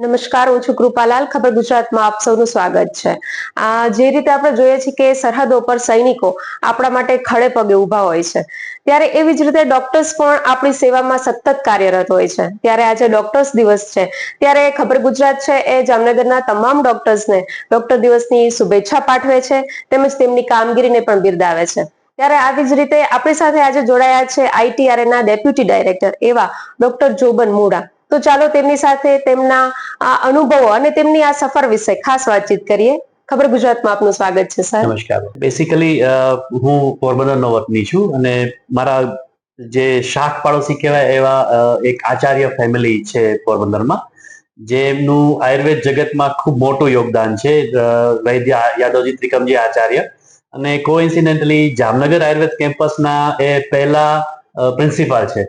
નમસ્કાર, હું છું કૃપાલાલ. ખબર ગુજરાતમાં આપ સૌનું સ્વાગત છે. આ જે રીતે આપણે જોઈએ છીએ કે સરહદો પર સૈનિકો આપણા માટે ખડે પગે ઊભા હોય છે. ત્યારે એવી જ રીતે ડોક્ટર્સ પણ આપણી સેવામાં સતત કાર્યરત હોય છે. ત્યારે આજે ડોક્ટર્સ દિવસ છે. ત્યારે ખબર ગુજરાત છે એ જામનગરના તમામ ડોક્ટર્સને ડોક્ટર દિવસની શુભેચ્છા પાઠવે છે, તેમજ તેમની કામગીરીને પણ બિરદાવે છે. ત્યારે આવી જ રીતે આપણી સાથે આજે જોડાયા છે આઈટીઆરએના ડેપ્યુટી ડાયરેક્ટર એવા ડોક્ટર જોબન મુડા. તો ચાલો તેમની સાથે તેમના આ અનુભવો અને તેમની આ સફર વિશે ખાસ વાતચીત કરીએ. ખબર ગુજરાતમાં આપનું સ્વાગત છે, સર. નમસ્કાર. બેસિકલી હું પોરબંદરનો વતની છું અને મારા જે શાખ પાડોશી કહેવાય એવા એક આચાર્ય ફેમિલી છે પોરબંદરમાં, જેમનું આયુર્વેદ જગતમાં ખૂબ મોટું યોગદાન છે વૈદ્ય યાદવજી ત્રિકમજી આચાર્ય. અને કોઇન્સિડેન્ટલી જામનગર આયુર્વેદ કેમ્પસના એ પહેલા પ્રિન્સિપાલ છે.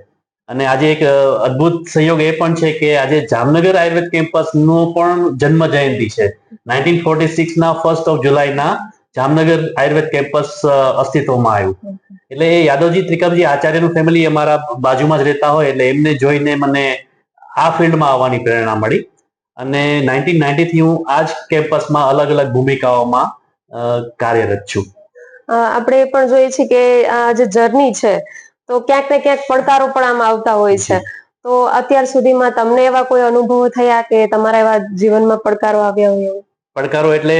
અને આજે એક અદ્ભુત સંયોગ એ પણ છે કે આજે જામનગર આયુર્વેદ કેમ્પસ નો પણ જન્મ જયંતિ છે. નાઇન્ટીન ફોર્ટી સિક્સના ફર્સ્ટ ઓફ જુલાઈના જામનગર આયુર્વેદ કેમ્પસ અસ્તિત્વમાં આવ્યું. એટલે એ યાદવજી ત્રિકમજી આચાર્યનું ફેમિલી અમારા બાજુમાં જ રહેતા હોય એટલે એમને જોઈને મને આ ફિલ્ડમાં આવવાની પ્રેરણા મળી. અને નાઇન્ટીન નાઇન્ટીથી હું આ જ કેમ્પસમાં અલગ અલગ ભૂમિકાઓમાં કાર્યરત છું. આપણે એ પણ જોઈએ છીએ કે આ જે જર્ની છે તો ક્યાંક ને ક્યાંક પડકારો પણ આમ આવતા હોય છે. તો અત્યાર સુધીમાં તમને એવા કોઈ અનુભવો થયા કે તમારા એવા જીવનમાં પડકારો આવ્યા હોય એવું? પડકારો એટલે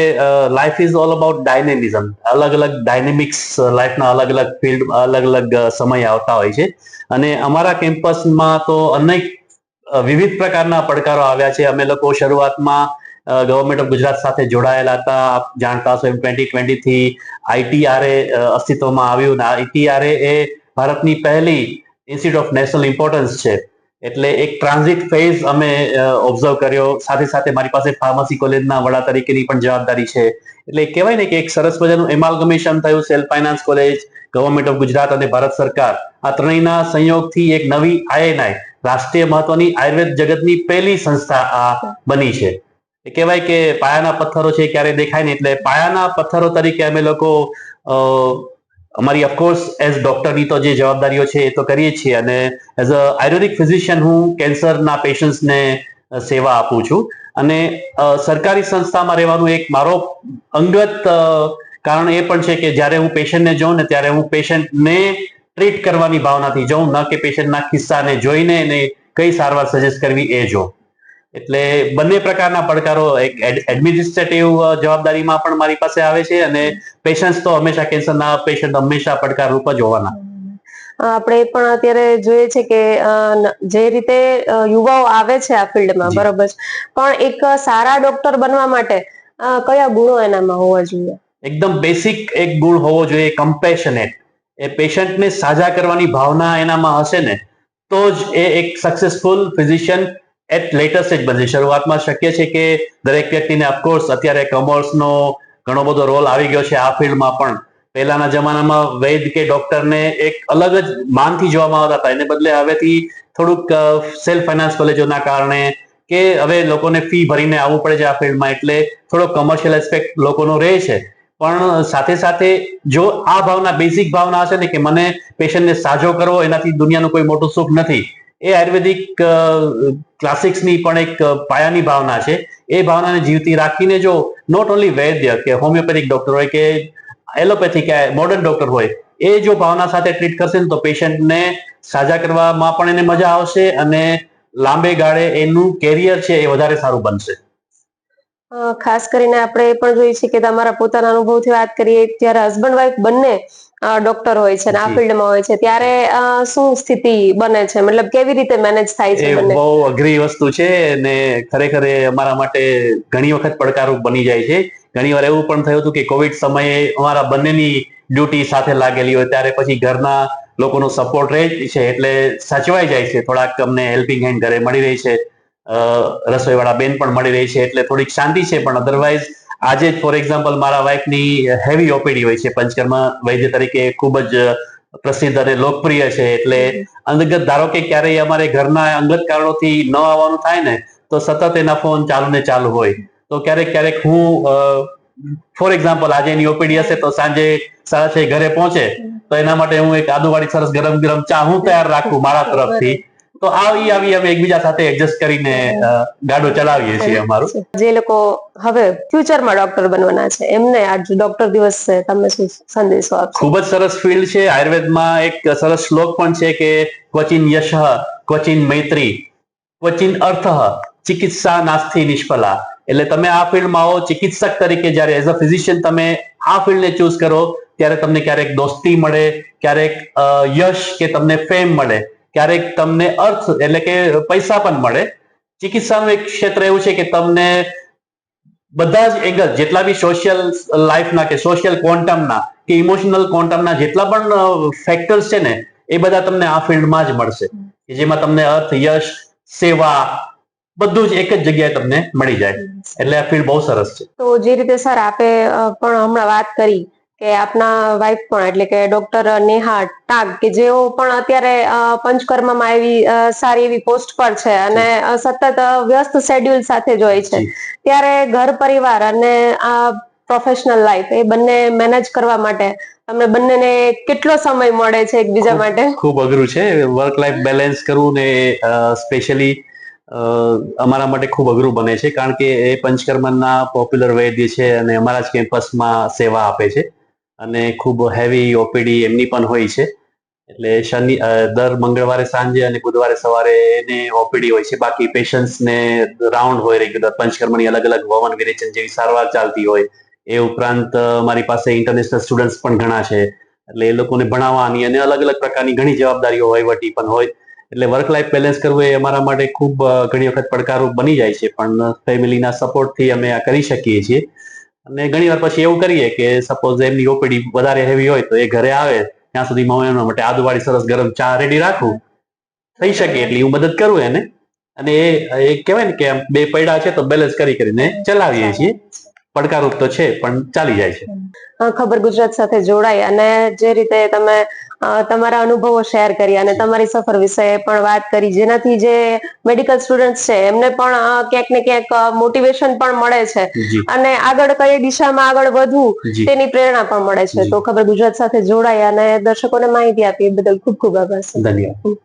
life is all about dynamism અલગ અલગ ડાયનેમિક્સ લાઈફના અલગ અલગ ફિલ્ડ અલગ અલગ સમય આવતા હોય છે. અને અમારા કેમ્પસમાં તો અનેક વિવિધ પ્રકારના પડકારો આવ્યા છે. અમે લોકો શરૂઆતમાં ગવર્મેન્ટ ઓફ ગુજરાત સાથે જોડાયેલા હતા. આપ જાણતા હશો એમ ટ્વેન્ટી ટ્વેન્ટીથી આઈટીઆરએ અસ્તિત્વમાં આવ્યું ને આઈટીઆરએ એ ભારતની પહેલી ઇન્સ્ટિટ્યુટ ઓફ નેશનલ ઇમ્પોર્ટન્સ છે. એટલે એક ટ્રાન્ઝિટ ફેઝ અમે ઓબ્ઝર્વ કર્યો. સાથે સાથે મારી પાસે ફાર્મસી કોલેજના વડા તરીકેની પણ જવાબદારી છે. એટલે કહેવાય ને કે એક સરસ મજાનું એમાલ્ગમેશન થયું self finance college government of Gujarat અને ભારત સરકાર. આ ત્રણેયના સંયોગથી એક નવી આઈએનઆઈ રાષ્ટ્રીય મહત્વની આયુર્વેદ જગતની પહેલી સંસ્થા આ બની છે. એ કહેવાય કે પાયાના પથ્થરો છે ક્યારે દેખાય ને? એટલે પાયાના પથ્થરો તરીકે અમે લોકો અમારી ઓફકોર્સ એઝ ડોક્ટરની તો જે જવાબદારીઓ છે એ તો કરીએ છીએ અને એઝ અ આયુર્વેદિક ફિઝિશિયન હું કેન્સરના પેશન્ટ્સને સેવા આપું છું. અને સરકારી સંસ્થામાં રહેવાનું એક મારો અંગત કારણ એ પણ છે કે જ્યારે હું પેશન્ટને જોઉં ને ત્યારે હું પેશન્ટને ટ્રીટ કરવાની ભાવનાથી જોઉં, ન કે પેશન્ટના કિસ્સાને જોઈને એને કઈ સારવાર સજેસ્ટ કરવી એ જો એટલે બંને પ્રકારના પડકારો એક એડમિનિસ્ટ્રેટિવ જવાબદારીમાં પણ મારી પાસે આવે છે અને પેશન્ટ તો હંમેશા કેન્સરના પેશન્ટ હંમેશા પડકારરૂપ જ હોવાના. આપણે પણ અત્યારે જોઈએ છે કે જે રીતે યુવાઓ આવે છે આ ફિલ્ડમાં. બરોબર છે. પણ એક સારા ડોક્ટર બનવા માટે કયા ગુણો એનામાં હોવા જોઈએ? એકદમ બેસિક એક ગુણ હોવો જોઈએ કમ્પેશનેટ એ પેશન્ટને સાજા કરવાની ભાવના એનામાં હશે ને તો જ એ એક successful physician at later stage બનશે. શરૂઆતમાં શક્ય છે કે દરેક વ્યક્તિને ઓફકોર્સ અત્યારે કોમર્સનો ઘણો બધો રોલ આવી ગયો છે આ ફિલ્ડમાં પણ. પહેલાના જમાનામાં વૈદ કે ડોક્ટરને એક અલગ જ માનથી જોવામાં આવતા હતા. એને બદલે હવેથી થોડુંક સેલ્ફ ફાઇનાન્સ કોલેજોના કારણે કે હવે લોકોને ફી ભરીને આવવું પડે છે આ ફિલ્ડમાં. એટલે થોડો કમર્શિયલ એસ્પેક્ટ લોકોનો રહે છે. પણ સાથે સાથે જો આ ભાવના બેઝિક ભાવના હશે ને કે મને પેશન્ટને સાજો કરવો, એનાથી દુનિયાનું કોઈ મોટું સુખ નથી. એ આયુર્વેદિક ક્લાસિક્સની પણ એક પાયાની ભાવના છે. એ ભાવનાને જીવતી રાખીને જો નોટ ઓનલી વૈદ્ય કે હોમિયોપેથિક ડોક્ટર હોય કે એલોપેથી કે મોડર્ન ડોક્ટર હોય, એ જો ભાવના સાથે ટ્રીટ કરશે ને તો પેશન્ટને સાજા કરવામાં પણ એને મજા આવશે અને લાંબે ગાળે એનું કેરિયર છે એ વધારે સારું બનશે. ખાસ કરીને આપણે એ પણ જોઈએ છીએ કે તમારા પોતાના અનુભવથી વાત કરીએ, ત્યારે હસબન્ડ વાઈફ બંને ડોક્ટર હોય છે આ. ફિલ્ડમાં હોય છે. ત્યારે શું સ્થિતિ બને છે? મતલબ કેવી રીતે મેનેજ થાય છે બંને? બહુ અઘરી વસ્તુ છે અને ખરેખર અમારા માટે ઘણી વખત પડકારરૂપ બની જાય છે. ઘણી વાર એવું પણ થયું હતું કે કોવિડ સમયે અમારા બંનેની ડ્યુટી સાથે લાગેલી હોય ત્યારે પછી ઘરના લોકોનો સપોર્ટ રહે છે એટલે સાચવાઈ જાય છે. થોડાક અમને હેલ્પિંગ હેન્ડ ઘરે મળી રહી છે. રસોઈવાળા બેન પણ મળી રહી છે એટલે થોડીક શાંતિ છે પણ અધરવાઇઝ આજે ફોર એક્ઝામ્પલ મારા વાઇફની હેવી ઓપીડી હોય છે, પંચકર્મ વૈદ્ય તરીકે ખૂબ જ પ્રસિદ્ધ અને લોકપ્રિય છે, એટલે અંગત ધારો કે ક્યારેય અમારે ઘરના અંગત કારણોથી ન આવવાનું થાય ને, તો સતત એના ફોન ચાલુ ને ચાલુ હોય. તો ક્યારેક ક્યારેક હું ફોર એક્ઝામ્પલ આજે એની ઓપીડી હશે તો સાંજે સાડા છ ઘરે પહોંચે, તો એના માટે હું એક આદુવાળી સરસ ગરમ ગરમ ચા હું તૈયાર રાખું મારા તરફથી. તો આવી આવી અમે એકબીજા સાથે એડજસ્ટ કરીને ગાડો ચલાવીએ છીએ અમારું. જે લોકો હવે ફ્યુચરમાં ડોક્ટર બનવાના છે એમને આજ ડોક્ટર દિવસ છે તમે શું સંદેશો આપશો? ખૂબ જ સરસ ફિલ્ડ છે. આયુર્વેદમાં એક સરસ શ્લોક પણ છે કે ક્વચિન યશ ક્વચિન મૈત્રી ક્વચિન અર્થ ચિકિત્સા નાસ્થી નિષ્ફલા. એટલે તમે આ ફિલ્ડમાં આવો ચિકિત્સક તરીકે જ્યારે એઝ અ ફિઝિશિયન તમે આ ફિલ્ડને ચૂઝ કરો ત્યારે તમને ક્યારેક દોસ્તી મળે ક્યારેક યશ કે તમને ફેમ મળે. ક્યારેક તમને અર્થ એટલે કે પૈસા પણ મળે. ચિકિત્સાનું એક ક્ષેત્ર એવું છે કે તમને બધા જ એંગલ જેટલા બી સોશિયલ લાઈફના કે સોશિયલ ક્વોન્ટમના કે ઇમોશનલ ક્વોન્ટમના જેટલા પણ ફેક્ટર્સ છે ને એ બધા તમને આ ફિલ્ડમાં જ મળશે. કે જેમાં તમને અર્થ યશ સેવા બધું જ એક જ જગ્યાએ તમને મળી જાય. એટલે આ ફિલ્ડ બહુ સરસ છે. તો જે રીતે સર આપે પણ હમણાં વાત કરી કે આપના વાઇફ પણ એટલે કે ડોક્ટર નેહા ટાગ કે જેઓ પણ અત્યારે પંચકર્મમાં એવી સારી એવી પોસ્ટ પર છે અને સતત વ્યસ્ત શેડ્યુલ સાથે જ હોય છે. ત્યારે ઘર પરિવાર અને આ પ્રોફેશનલ લાઈફ એ બંને મેનેજ કરવા માટે તમને બંનેને કેટલો સમય મળે છે એકબીજા માટે? ખૂબ અઘરું છે. વર્ક લાઈફ બેલેન્સ કરવું ને સ્પેશિયલી અમારા માટે ખૂબ અઘરું બને છે. કારણ કે એ પંચકર્મના પોપ્યુલર વૈદ્ય છે અને અમારા જ કેમ્પસમાં સેવા આપે છે. અને ખૂબ હેવી ઓપીડી એમની પણ હોય છે. એટલે શનિ દર મંગળવારે સાંજે અને બુધવારે સવારે એને ઓપીડી હોય છે. બાકી પેશન્ટ્સને રાઉન્ડ હોય રેગ્યુલર પંચકર્મની અલગ અલગ વવન, વિરેચન જેવી સારવાર ચાલતી હોય. એ ઉપરાંત મારી પાસે ઇન્ટરનેશનલ સ્ટુડન્ટ્સ પણ ઘણા છે. એટલે એ લોકોને ભણાવવાની અને અલગ અલગ પ્રકારની ઘણી જવાબદારીઓ વહીવટી પણ હોય. એટલે વર્ક લાઈફ બેલેન્સ કરવું એ અમારા માટે ખૂબ ઘણી વખત પડકારરૂપ બની જાય છે. પણ ફેમિલીના સપોર્ટથી અમે આ કરી શકીએ છીએ. અને ઘણી વાર પછી એવું કરીએ કે સપોઝ એમની ઓપીડી વધારે હેવી હોય તો એ ઘરે આવે, ત્યાં સુધી હું માટે આદુવાળી સરસ ગરમ ચા રેડી રાખું. થઈ શકે એટલી હું મદદ કરું એને. અને એ કહેવાય ને કે બે પૈડા છે તો બેલેન્સ કરી કરીને ચલાવીએ છીએ. પડકારરૂપ તો છે પણ ચાલી જાય છે. ખબર ગુજરાત સાથે જોડાઈ અને જે રીતે તમે તમારા અનુભવો શેર કરી અને તમારી સફર વિશે પણ વાત કરી જેનાથી જે મેડિકલ સ્ટુડન્ટ્સ છે એમને પણ ક્યાંક ને ક્યાંક મોટિવેશન પણ મળે છે. અને આગળ કઈ દિશામાં આગળ વધવું તેની પ્રેરણા પણ મળે છે. તો ખબર ગુજરાત સાથે જોડાઈ અને દર્શકોને માહિતી આપી એ બદલ ખૂબ ખૂબ આભાર ધન્યવાદ.